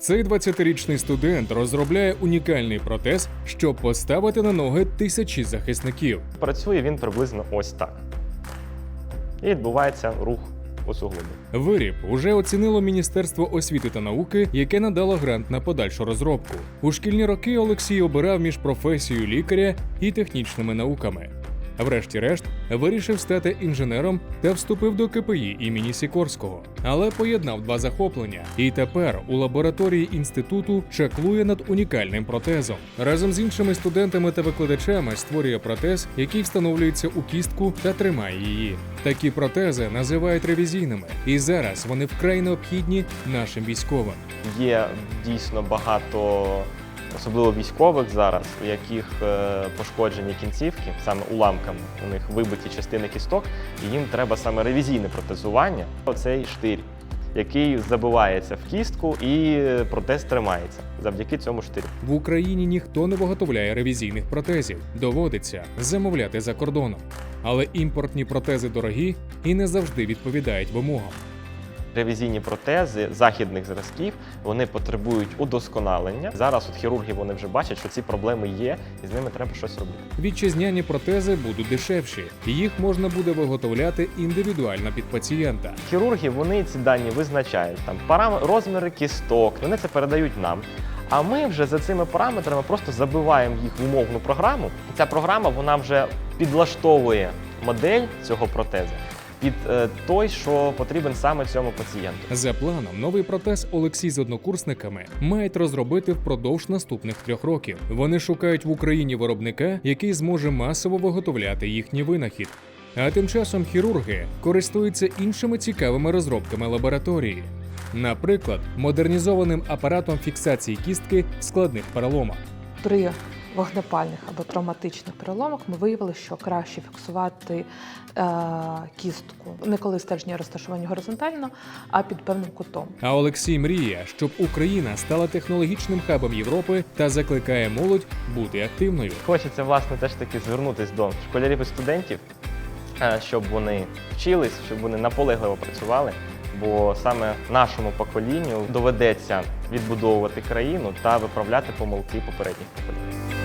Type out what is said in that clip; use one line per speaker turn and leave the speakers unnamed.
Цей 20-річний студент розробляє унікальний протез, щоб поставити на ноги тисячі захисників.
Працює він приблизно ось так. І відбувається рух у суглобі.
Виріб уже оцінило Міністерство освіти та науки, яке надало грант на подальшу розробку. У шкільні роки Олексій обирав між професією лікаря і технічними науками. Врешті-решт вирішив стати інженером та вступив до КПІ імені Сікорського, але поєднав два захоплення. І тепер у лабораторії інституту чаклує над унікальним протезом. Разом з іншими студентами та викладачами створює протез, який встановлюється у кістку та тримає її. Такі протези називають ревізійними, і зараз вони вкрай необхідні нашим військовим.
Є дійсно багато, особливо військових зараз, у яких е, пошкоджені кінцівки, саме уламками, у них вибиті частини кісток, і їм треба саме ревізійне протезування. Оцей штирь, який забивається в кістку, і протез тримається завдяки цьому штирю.
В Україні ніхто не виготовляє ревізійних протезів, доводиться замовляти за кордоном. Але імпортні протези дорогі і не завжди відповідають вимогам.
Ревізійні протези західних зразків вони потребують удосконалення. Зараз от хірурги вони вже бачать, що ці проблеми є, і з ними треба щось робити.
Вітчизняні протези будуть дешевші, їх можна буде виготовляти індивідуально під пацієнта.
Хірурги вони ці дані визначають там парам... розміри кісток, вони це передають нам. А ми вже за цими параметрами просто забиваємо їх в умовну програму. Ця програма вона вже підлаштовує модель цього протезу під е, той, що потрібен саме цьому пацієнту.
За планом, новий протез Олексій з однокурсниками мають розробити впродовж наступних трьох років. Вони шукають в Україні виробника, який зможе масово виготовляти їхній винахід. А тим часом хірурги користуються іншими цікавими розробками лабораторії. Наприклад, модернізованим апаратом фіксації кістки в складних переломах.
При вогнепальних або травматичних переломах ми виявили, що краще фіксувати е, кістку не коли стержні розташовані горизонтально, а під певним кутом.
А Олексій мріє, щоб Україна стала технологічним хабом Європи та закликає молодь бути активною.
Хочеться власне теж таки звернутися до школярів і студентів, е, щоб вони вчились, щоб вони наполегливо працювали. Бо саме нашому поколінню доведеться відбудовувати країну та виправляти помилки попередніх поколінь.